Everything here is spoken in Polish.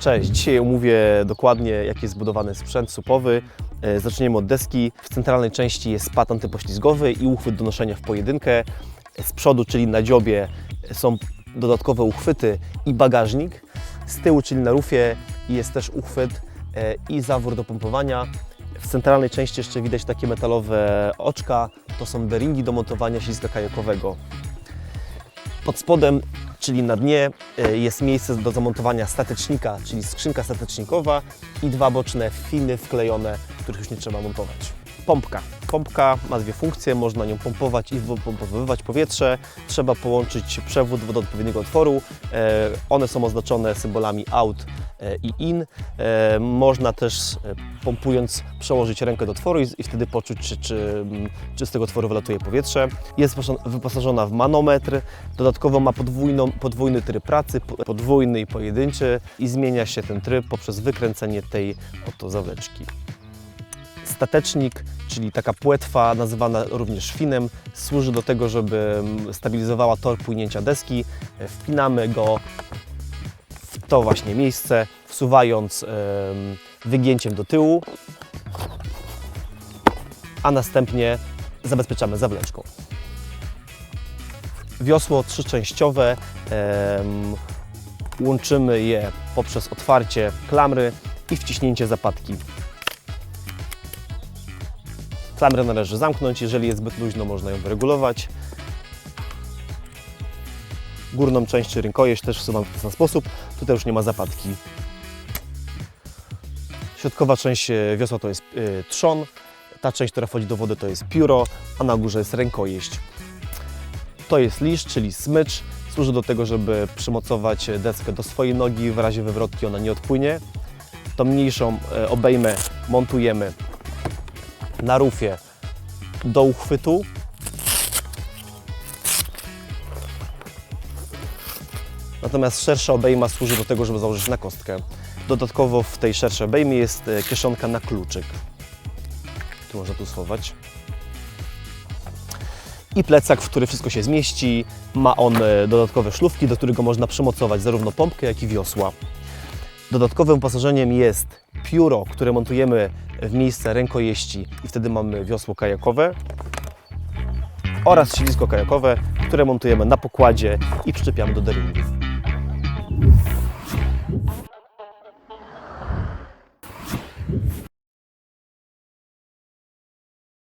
Cześć, dzisiaj omówię dokładnie jaki jest zbudowany sprzęt supowy. E, Zaczniemy od deski. W centralnej części jest pad antypoślizgowy i uchwyt do noszenia w pojedynkę. Z przodu, czyli na dziobie, są dodatkowe uchwyty i bagażnik. Z tyłu, czyli na rufie, jest też uchwyt e, i zawór do pompowania. W centralnej części jeszcze widać takie metalowe oczka. To są beringi do montowania ślizga kajakowego. Pod spodem, czyli na dnie, e, jest miejsce do zamontowania statecznika, czyli skrzynka statecznikowa i dwa boczne finy wklejone, których już nie trzeba montować. Pompka. Pompka ma dwie funkcje, można nią pompować i wypompowywwać powietrze. Trzeba połączyć przewód do odpowiedniego otworu. E, One są oznaczone symbolami out e, i in. E, Można też pompując przełożyć rękę do otworu i, wtedy poczuć, czy, mm, czy z tego otworu wylatuje powietrze. Jest wyposażona- w manometr, dodatkowo ma podwójną, podwójny tryb pracy, po- podwójny i pojedynczy i zmienia się ten tryb poprzez wykręcenie tej oto zawleczki. Statecznik, czyli taka płetwa nazywana również finem, służy do tego, żeby mm, stabilizowała tor płynięcia deski. E, Wpinamy go w to właśnie miejsce, wsuwając em, wygięciem do tyłu, a następnie zabezpieczamy zawleczką. Wiosło trzyczęściowe, łączymy je poprzez otwarcie klamry i wciśnięcie zapadki. Klamrę należy zamknąć, jeżeli jest zbyt luźno, można ją wyregulować. Górną część czy rynkojeść też wsuwam w ten sposób. Tutaj już nie ma zapadki. Środkowa część e, wiosła to jest e, trzon. Ta część, która wchodzi do wody to jest pióro, a na górze jest rękojeść. To jest lisz, czyli smycz. Służy do tego, żeby przymocować deskę do swojej nogi. W razie wywrotki ona nie odpłynie. Tą mniejszą e, obejmę montujemy na rufie do uchwytu. Natomiast szersza obejma służy do tego, żeby założyć na kostkę. Dodatkowo w tej szerszej obejmie jest e, kieszonka na kluczyk. Tu można tu schować. I plecak, w który wszystko się zmieści. Ma on e, dodatkowe szlufki, do którego można przymocować zarówno pompkę, jak i wiosła. Dodatkowym wyposażeniem jest pióro, które montujemy w miejsce rękojeści i wtedy mamy wiosło kajakowe oraz silisko kajakowe, które montujemy na pokładzie i przyczepiamy do deringów.